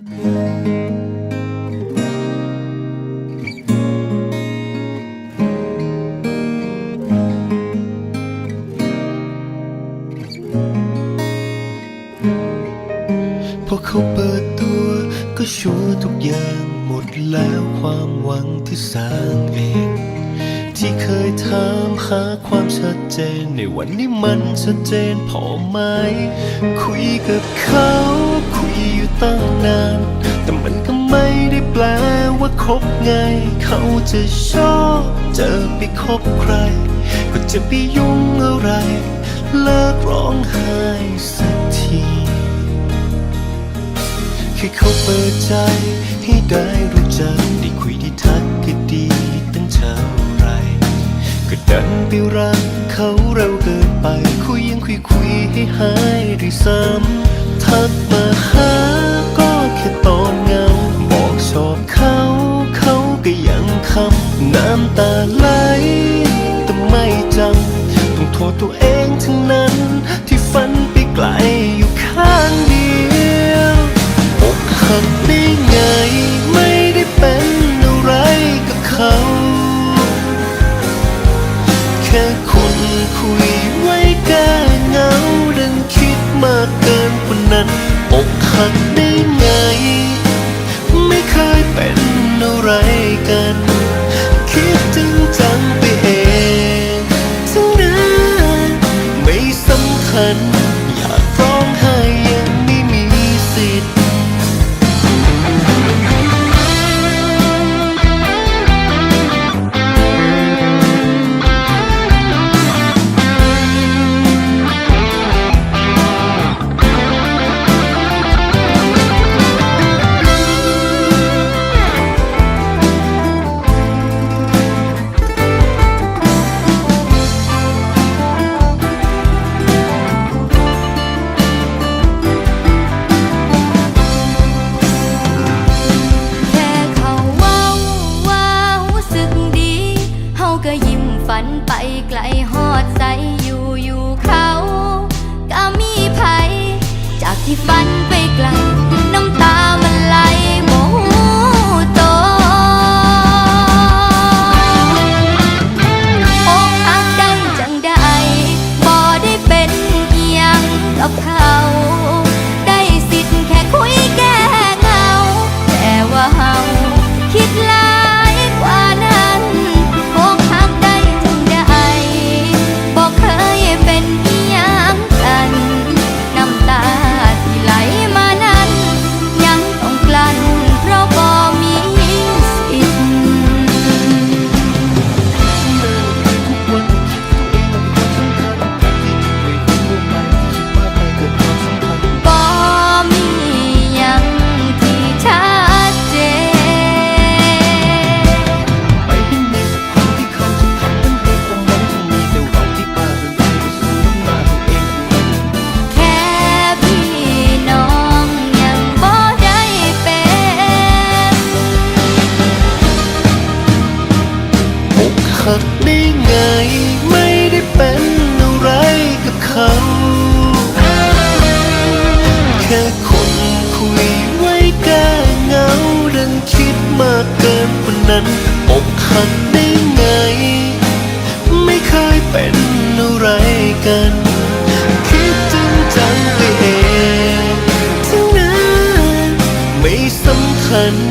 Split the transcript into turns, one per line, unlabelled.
พอเขาเปิดตัวก็ชัวทุกอย่างหมดแล้วความหวังที่สร้างเอง ที่เคยถามหาความชัดเจนในวันนี้มันชัดเจนพอไหม คุยกับเขา ตั้งนาน แต่มันก็ไม่ได้แปลว่าคบไง เขาจะชอบเจอไปคบใคร ก็จะไปยุ่งอะไร เลิกร้องไห้สักทีแค่เขาเปิดใจให้ได้รู้จักได้คุยได้ทักก็ดีตั้งเท่าไร ก็ดันไปรักเขาเร็วเกินไปคุยยังคุยคุยให้หายด้วยซ้ำำน้ำตาไหลแต่ไม่จำต้องโทษตัวเองทั้งนั้นที่ฝันไปไกลอยู่ข้างเดียวอกหักได้ไงไม่ได้เป็นอะไรกับเขา แค่คนคุยไว้แก้เหงาดันคิดมากเกินกว่านั้นอกหักได้ไง
ฝันไปไกลหอดใสอยู่อยู่เขา ก็มีภัยจากที่ฝัน ได้ไงไม่
ได้
เป็น
อะไรกับเขา แค่คนคุยไว้แก้เหงาดันคิดมากเกินกว่านั้นอกหักได้ไง ไม่เคยเป็นอะไรกันคิดจริงจังไปเองทั้งนั้นไม่สำคัญ